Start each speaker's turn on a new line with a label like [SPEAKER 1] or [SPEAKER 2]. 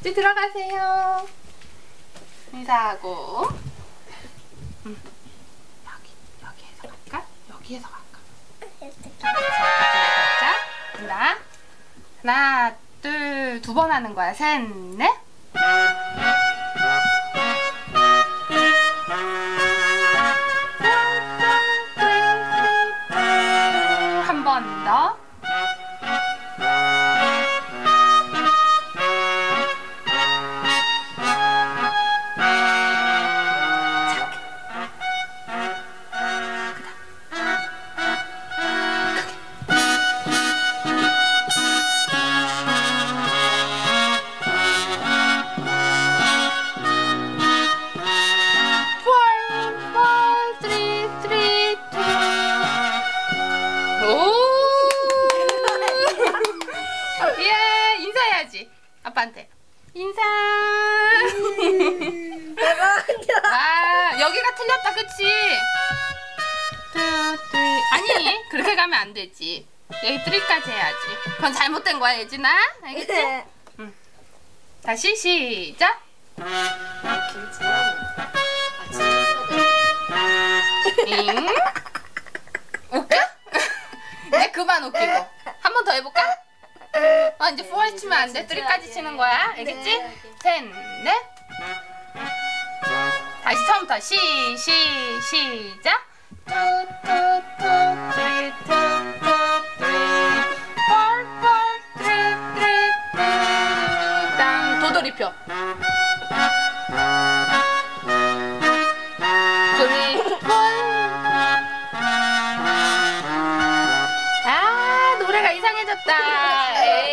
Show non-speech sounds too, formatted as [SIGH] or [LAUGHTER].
[SPEAKER 1] 이제 들어가세요. 인사하고. 음. 여기, 여기에서 갈까? 여기에서 갈까? 자. 간다. 하나, 둘, 두 번 하는 거야. 셋, 넷. 한 번 더. 아빠한테. 인사.
[SPEAKER 2] 대박이야.
[SPEAKER 1] 아, 여기가 틀렸다, 그치? 아니, 그렇게 가면 안 되지. 여기 3까지 해야지. 그건 잘못된 거야, 예진아. 알겠지?
[SPEAKER 2] 네.
[SPEAKER 1] 다시 시작. 잉? 웃겨? 이제 [LAUGHS] 그만 웃기고. 한 번 더 해볼까? 어, 이제 4 치면 안 돼. 3까지 치는 거야. 알겠지?
[SPEAKER 2] 네.
[SPEAKER 1] 셋, 넷. 다시 처음부터 시, 시, 시작. 땅, 도돌이표. 아, 노래가 이상해졌다. [LAUGHS]